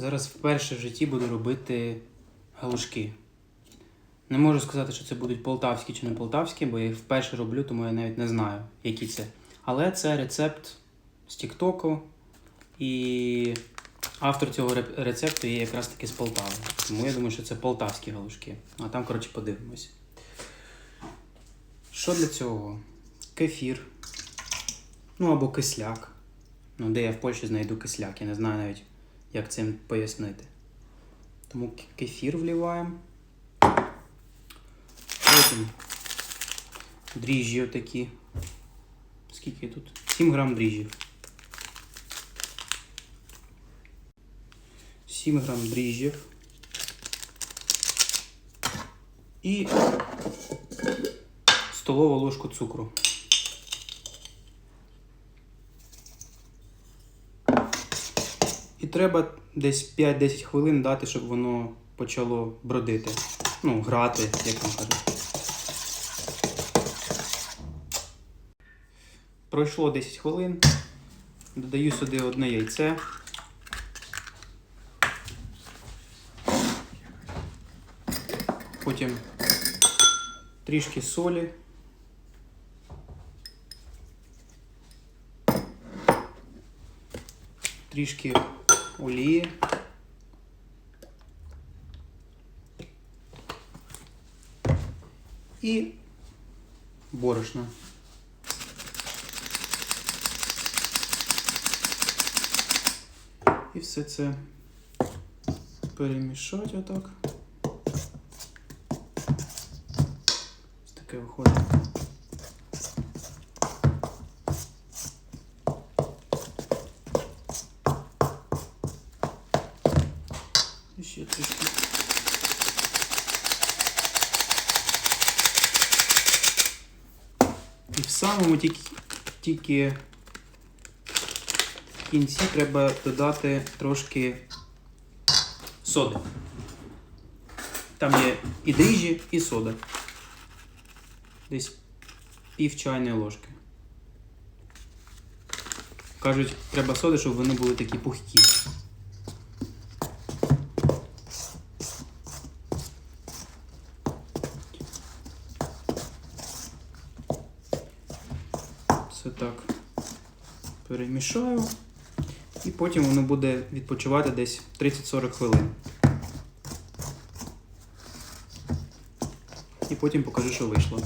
Зараз вперше в житті буду робити галушки. Не можу сказати, що це будуть полтавські чи не полтавські, бо я їх вперше роблю, тому я навіть не знаю, які це. Але це рецепт з Тіктоку. І автор цього рецепту є якраз таки з Полтави. Тому я думаю, що це полтавські галушки. А там, коротше, подивимось. Що для цього? Кефір. Ну або кисляк. Ну, де я в Польщі знайду кисляк, я не знаю навіть, як це пояснити. Тому кефір вливаємо. Потім дріжджі отакі. Скільки тут? 7 грам дріжджів. 7 грам дріжджів. І столову ложку цукру. Треба десь 5-10 хвилин дати, щоб воно почало бродити. Ну, грати, як там кажуть. Пройшло 10 хвилин. Додаю сюди одне яйце. Потім трішки солі. Трішки олії. І борошна. І все це перемішати отак. Ось таке виходить. Ще трішки. І в самому тільки, в кінці треба додати трошки соди. Там є і дріжджі, і сода. Десь пів чайної ложки. Кажуть, треба соди, щоб вони були такі пухкі. Все так перемішаю. І потім воно буде відпочивати десь 30-40 хвилин. І потім покажу, що вийшло.